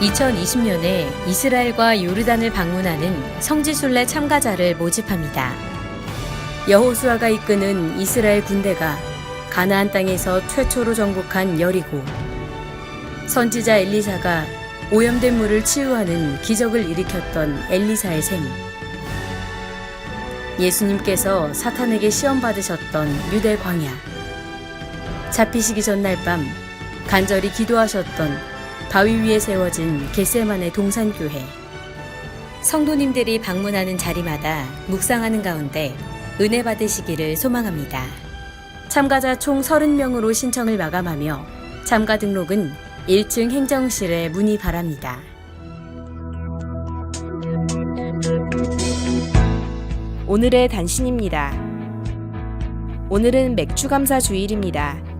2020년에 이스라엘과 요르단을 방문하는 성지순례 참가자를 모집합니다. 여호수아가 이끄는 이스라엘 군대가 가나안 땅에서 최초로 정복한 여리고 선지자 엘리사가 오염된 물을 치유하는 기적을 일으켰던 엘리사의 셈 예수님께서 사탄에게 시험 받으셨던 유대 광야 잡히시기 전날 밤 간절히 기도하셨던 바위 위에 세워진 겟세만의 동산교회 성도님들이 방문하는 자리마다 묵상하는 가운데 은혜 받으시기를 소망합니다. 참가자 총 30명으로 신청을 마감하며 참가 등록은 1층 행정실에 문의 바랍니다. 오늘의 단신입니다. 오늘은 맥주 감사 주일입니다.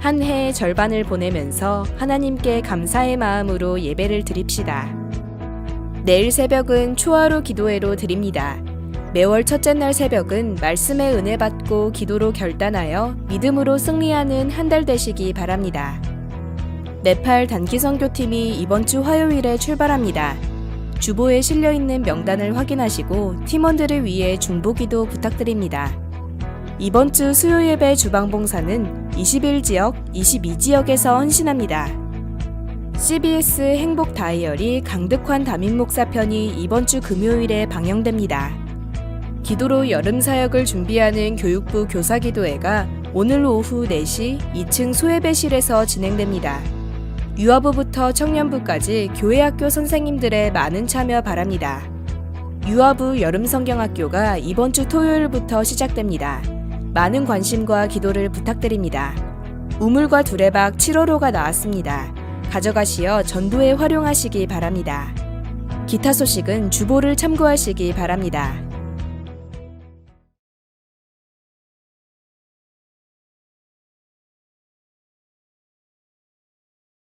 한 해의 절반을 보내면서 하나님께 감사의 마음으로 예배를 드립시다. 내일 새벽은 초하루 기도회로 드립니다. 매월 첫째 날 새벽은 말씀의 은혜 받고 기도로 결단하여 믿음으로 승리하는 한 달 되시기 바랍니다. 네팔 단기 선교팀이 이번 주 화요일에 출발합니다. 주보에 실려 있는 명단을 확인하시고 팀원들을 위해 중보기도 부탁드립니다. 이번 주 수요 예배 주방 봉사는 21 지역, 22 지역에서 헌신합니다. CBS 행복 다이어리 강득환 담임 목사 편이 이번 주 금요일에 방영됩니다. 기도로 여름 사역을 준비하는 교육부 교사 기도회가 오늘 오후 4시 2층 소예배실에서 진행됩니다. 유아부부터 청년부까지 교회 학교 선생님들의 많은 참여 바랍니다. 유아부 여름성경학교가 이번 주 토요일부터 시작됩니다. 많은 관심과 기도를 부탁드립니다. 우물과 두레박 7호로가 나왔습니다. 가져가시어 전도에 활용하시기 바랍니다. 기타 소식은 주보를 참고하시기 바랍니다.